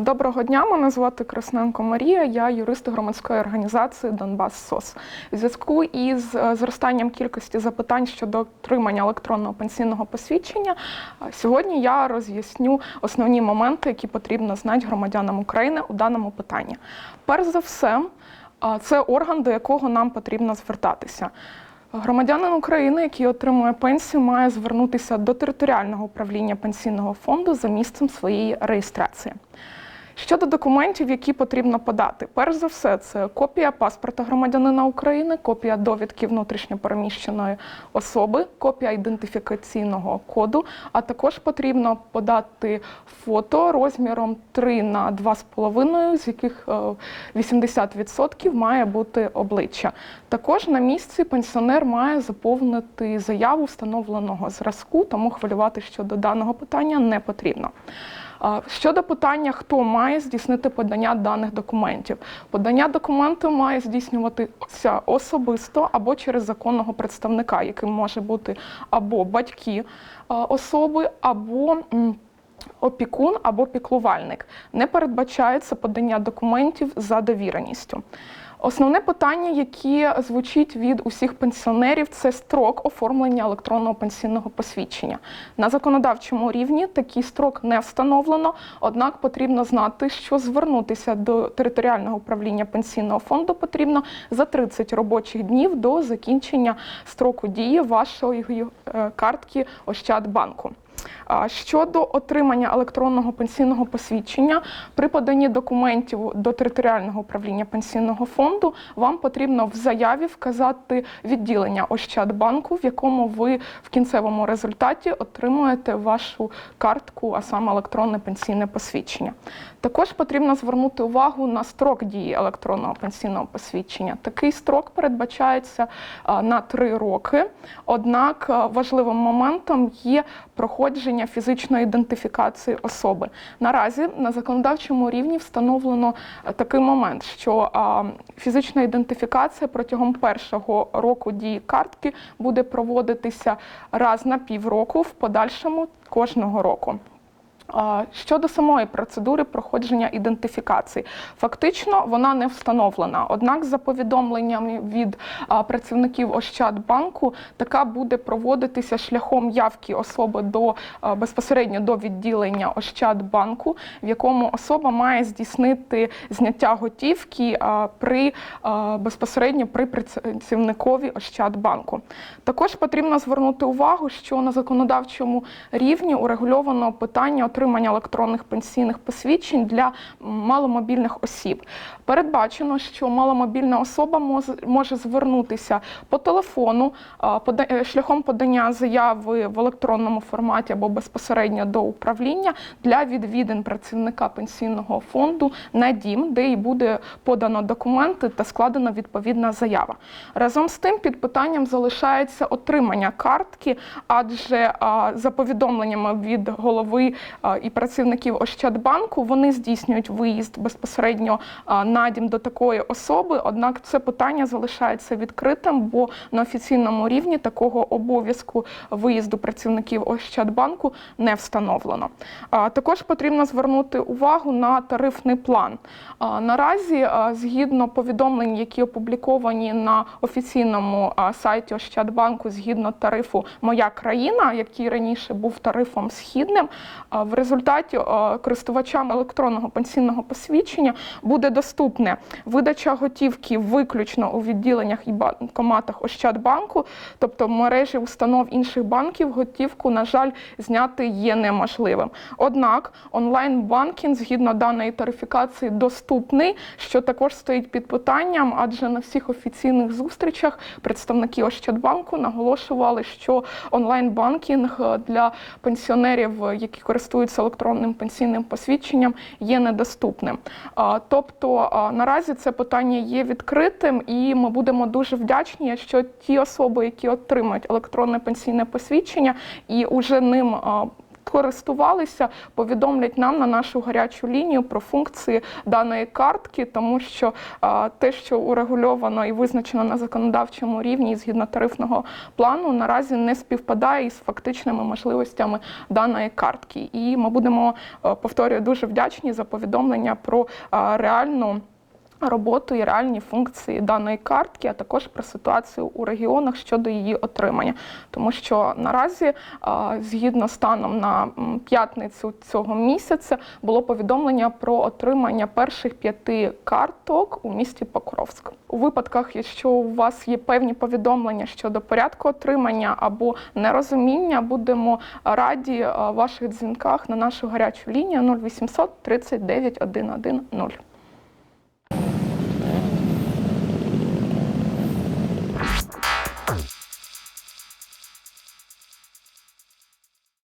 Доброго дня, мене звати Красненко Марія, я юрист громадської організації Донбас СОС. У зв'язку із е, зростанням кількості запитань щодо отримання електронного пенсійного посвідчення, сьогодні я роз'ясню основні моменти, які потрібно знати громадянам України у даному питанні. Перш за все, це орган, до якого нам потрібно звертатися. Громадянин України, який отримує пенсію, має звернутися до територіального управління пенсійного фонду за місцем своєї реєстрації. Щодо документів, які потрібно подати, перш за все, це копія паспорта громадянина України, копія довідки внутрішньопереміщеної особи, копія ідентифікаційного коду, а також потрібно подати фото розміром 3 на 2,5, з яких е, 80% має бути обличчя. Також на місці пенсіонер має заповнити заяву встановленого зразку, тому хвилювати щодо даного питання не потрібно. Щодо питання, хто має здійснити подання даних документів, подання документу має здійснюватися особисто або через законного представника, яким може бути або батьки особи, або опікун або піклувальник. Не передбачається подання документів за довіреністю. Основне питання, яке звучить від усіх пенсіонерів, це строк оформлення електронного пенсійного посвідчення. На законодавчому рівні такий строк не встановлено, однак потрібно знати, що звернутися до територіального управління пенсійного фонду потрібно за 30 робочих днів до закінчення строку дії вашої е, картки Ощадбанку. Щодо отримання електронного пенсійного посвідчення при поданні документів до територіального управління пенсійного фонду вам потрібно в заяві вказати відділення Ощадбанку, в якому ви в кінцевому результаті отримуєте вашу картку, а саме електронне пенсійне посвідчення. Також потрібно звернути увагу на строк дії електронного пенсійного посвідчення. Такий строк передбачається на три роки. Однак важливим моментом є проходження фізичної ідентифікації особи. Наразі на законодавчому рівні встановлено такий момент, що фізична ідентифікація протягом першого року дії картки буде проводитися раз на півроку, в подальшому кожного року. Щодо самої процедури проходження ідентифікації, фактично вона не встановлена. Однак, за повідомленнями від працівників Ощадбанку, така буде проводитися шляхом явки особи до безпосередньо до відділення Ощадбанку, в якому особа має здійснити зняття готівки при безпосередньо при працівникові Ощадбанку. Також потрібно звернути увагу, що на законодавчому рівні урегульовано питання отримання електронних пенсійних посвідчень для маломобільних осіб. Передбачено, що маломобільна особа може, звернутися по телефону е, шляхом подання заяви в електронному форматі або безпосередньо до управління для відвідин працівника пенсійного фонду на дім, де і буде подано документи та складена відповідна заява. Разом з тим, під питанням залишається отримання картки, адже за повідомленнями від голови і працівників Ощадбанку вони здійснюють виїзд безпосередньо на дім до такої особи. Однак це питання залишається відкритим, бо на офіційному рівні такого обов'язку виїзду працівників Ощадбанку не встановлено. Також потрібно звернути увагу на тарифний план. Наразі, згідно повідомлень, які опубліковані на офіційному сайті Ощадбанку, згідно тарифу Моя країна, який раніше був тарифом східним, в результаті користувачам електронного пенсійного посвідчення буде доступне видача готівки виключно у відділеннях і банкоматах Ощадбанку, тобто в мережі установ інших банків готівку, на жаль, зняти є неможливим. Однак онлайн-банкінг згідно даної тарифікації доступний, що також стоїть під питанням, адже на всіх офіційних зустрічах представники Ощадбанку наголошували, що онлайн-банкінг е, для пенсіонерів, е, які користуються електронним пенсійним посвідченням, є недоступним. Тобто наразі це питання є відкритим, і ми будемо дуже вдячні, якщо ті особи, які отримають електронне пенсійне посвідчення і уже ним а, скористувалися, повідомлять нам на нашу гарячу лінію про функції даної картки, тому що те, що урегульовано і визначено на законодавчому рівні згідно тарифного плану, наразі не співпадає із фактичними можливостями даної картки. І ми будемо, е, повторюю, дуже вдячні за повідомлення про реальну. Роботу і реальні функції даної картки, а також про ситуацію у регіонах щодо її отримання, тому що наразі, згідно станом на п'ятницю цього місяця, було повідомлення про отримання перших п'яти карток у місті Покровськ. У випадках, якщо у вас є певні повідомлення щодо порядку отримання або нерозуміння, будемо раді ваших дзвінках на нашу гарячу лінію 0800 39 110.